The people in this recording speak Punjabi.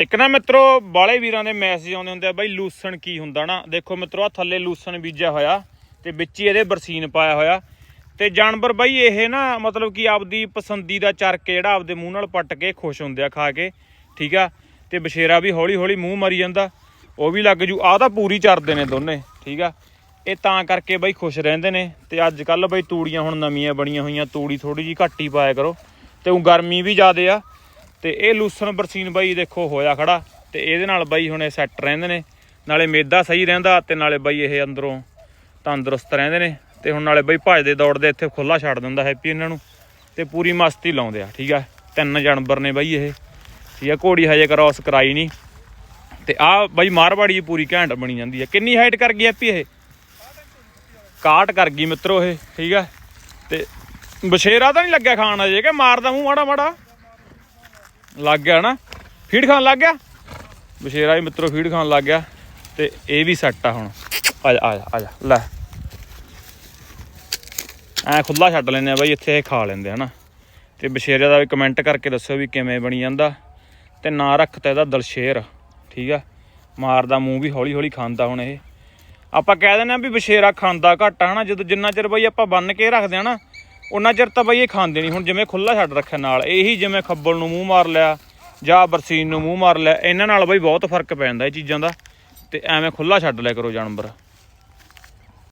ਇੱਕ ਨਾ ਮਿੱਤਰੋ, ਬਾਲੇ ਵੀਰਾਂ ਦੇ ਮੈਸੇਜ ਆਉਂਦੇ ਹੁੰਦੇ ਆ, ਬਾਈ ਲੂਸਣ ਕੀ ਹੁੰਦਾ ਨਾ? ਦੇਖੋ ਮਿੱਤਰੋ ਆ ਥੱਲੇ ਲੂਸਣ ਬੀਜਿਆ ਹੋਇਆ ਤੇ ਵਿੱਚ ਹੀ ਇਹਦੇ ਬਰਸੀਨ ਪਾਇਆ ਹੋਇਆ। ਤੇ ਜਾਨਵਰ ਬਾਈ ਇਹ ਨਾ, ਮਤਲਬ ਕਿ ਆਪਦੀ ਪਸੰਦੀਦਾ ਚਰਕ ਜਿਹੜਾ ਆਪਦੇ ਮੂੰਹ ਨਾਲ ਪੱਟ ਕੇ ਖੁਸ਼ ਹੁੰਦੇ ਆ ਖਾ ਕੇ, ਠੀਕ ਆ? ਤੇ ਬਸ਼ੇਰਾ ਵੀ ਹੌਲੀ ਹੌਲੀ ਮੂੰਹ ਮਰੀ ਜਾਂਦਾ, ਉਹ ਵੀ ਲੱਗ ਜੂ। ਆ ਤਾਂ ਪੂਰੀ ਚਰਦੇ ਨੇ ਦੋਨੇ, ਠੀਕ ਆ? ਇਹ ਤਾਂ ਕਰਕੇ ਬਾਈ ਖੁਸ਼ ਰਹਿੰਦੇ ਨੇ। ਤੇ ਅੱਜ ਕੱਲ ਬਾਈ ਤੂੜੀਆਂ ਹੁਣ ਨਵੀਆਂ ਬਣੀਆਂ ਹੋਈਆਂ, ਤੂੜੀ ਥੋੜੀ ਜੀ ਘੱਟ ਹੀ ਪਾਇਆ ਕਰੋ। ਤੇ ਉਹ ਗਰਮੀ ਵੀ ਜ਼ਿਆਦੇ ਆ ਤੇ ਇਹ ਲੂਸਣ ਬਰਸੀਨ ਬਾਈ ਦੇਖੋ ਹੋਇਆ ਖੜਾ ਤੇ ਇਹਦੇ ਨਾਲ ਬਾਈ ਹੁਣ ਇਹ ਸੈੱਟ ਰਹਿੰਦੇ ਨੇ। ਨਾਲੇ ਮੇਦਾ ਸਹੀ ਰਹਿੰਦਾ ਤੇ ਨਾਲੇ ਬਾਈ ਇਹ ਅੰਦਰੋਂ ਤੰਦਰੁਸਤ ਰਹਿੰਦੇ ਨੇ ਤੇ ਹੁਣ ਨਾਲੇ ਬਾਈ ਭੱਜਦੇ ਦੌੜਦੇ ਇੱਥੇ ਖੁੱਲਾ ਛੱਡ ਦਿੰਦਾ ਹੈਪੀ ਇਹਨਾਂ ਨੂੰ ਤੇ ਪੂਰੀ ਮਸਤੀ ਲਾਉਂਦੇ ਆ, ਠੀਕ ਆ? ਤਿੰਨ ਜਾਨਵਰ ਨੇ ਬਾਈ ਇਹ, ਠੀਕ ਆ? ਘੋੜੀ ਹਜੇ ਕ੍ਰਾਸ ਕਰਾਈ ਨਹੀਂ। ਤੇ ਆ ਬਾਈ ਮਾਰਵਾੜੀ ਪੂਰੀ ਘੈਂਟ ਬਣੀ ਜਾਂਦੀ ਹੈ ਕਿੰਨੀ ਹਾਈਟ ਕਰ ਗਈ ਹੈਪੀ ਇਹ? ਕਾਟ ਕਰ ਗਈ ਮਿੱਤਰੋ ਇਹ, ਠੀਕ ਆ? ਤੇ ਬਸ਼ੇਰਾ ਤਾਂ ਨਹੀਂ ਲੱਗਿਆ ਖਾਣ ਅਜੇ, ਕਿ ਮਾਰਦਾ ਮੂੰਹ ਮਾੜਾ ਮਾੜਾ ਲੱਗ ਗਿਆ ਨਾ? ਫੀਡ ਖਾਣ ਲੱਗ ਗਿਆ? ਬਸ਼ੇਰਾ ਵੀ ਮਿੱਤਰੋ, ਫੀਡ ਖਾਣ ਲੱਗ ਗਿਆ ਤੇ ਇਹ ਵੀ ਸੈੱਟ ਆ ਹੁਣ। ਆ ਜਾ ਆ ਜਾ ਲੈ। ਐ ਖੁੱਲਾ ਛੱਡ ਲੈਨੇ ਆ ਬਾਈ, ਇੱਥੇ ਇਹ ਖਾ ਲੈਂਦੇ ਹਨਾ? ਤੇ ਬਸ਼ੇਰੇ ਦਾ ਵੀ ਕਮੈਂਟ ਕਰਕੇ ਦੱਸਿਓ ਵੀ ਕਿਵੇਂ ਬਣੀ ਜਾਂਦਾ। ਤੇ ਨਾਂ ਰੱਖਤਾ ਇਹਦਾ ਦਲਸ਼ੇਰ, ਠੀਕ ਆ? ਮਾਰਦਾ ਮੂੰਹ ਵੀ ਹੌਲੀ ਹੌਲੀ ਖਾਂਦਾ ਹੁਣ ਇਹ। ਆਪਾਂ ਕਹਿ ਦਿੰਦੇ ਆ ਵੀ ਬਸ਼ੇਰਾ ਖਾਂਦਾ ਘੱਟ ਆ, ਹਨਾ? ਜਦੋਂ ਜਿੰਨਾ ਚਿਰ ਬਾਈ ਆਪਾਂ ਬੰਨ ਕੇ ਰੱਖਦੇ ਆ ਨਾ ਉਹਨਾਂ ਚਿਰ ਤਾਂ ਬਈ ਇਹ ਖਾਂਦੇ ਨਹੀਂ। ਹੁਣ ਜਿਵੇਂ ਖੁੱਲਾ ਛੱਡ ਰੱਖਿਆ ਨਾਲ, ਇਹੀ ਜਿਵੇਂ ਖੱਬਲ ਨੂੰ ਮੂੰਹ ਮਾਰ ਲਿਆ ਜਾਂ ਬਰਸੀਨ ਨੂੰ ਮੂੰਹ ਮਾਰ ਲਿਆ, ਇਹਨਾਂ ਨਾਲ ਬਈ ਬਹੁਤ ਫ਼ਰਕ ਪੈ ਜਾਂਦਾ ਇਹ ਚੀਜ਼ਾਂ ਦਾ। ਤੇ ਐਵੇਂ ਖੁੱਲਾ ਛੱਡ ਲਿਆ ਕਰੋ ਜਾਨਵਰ।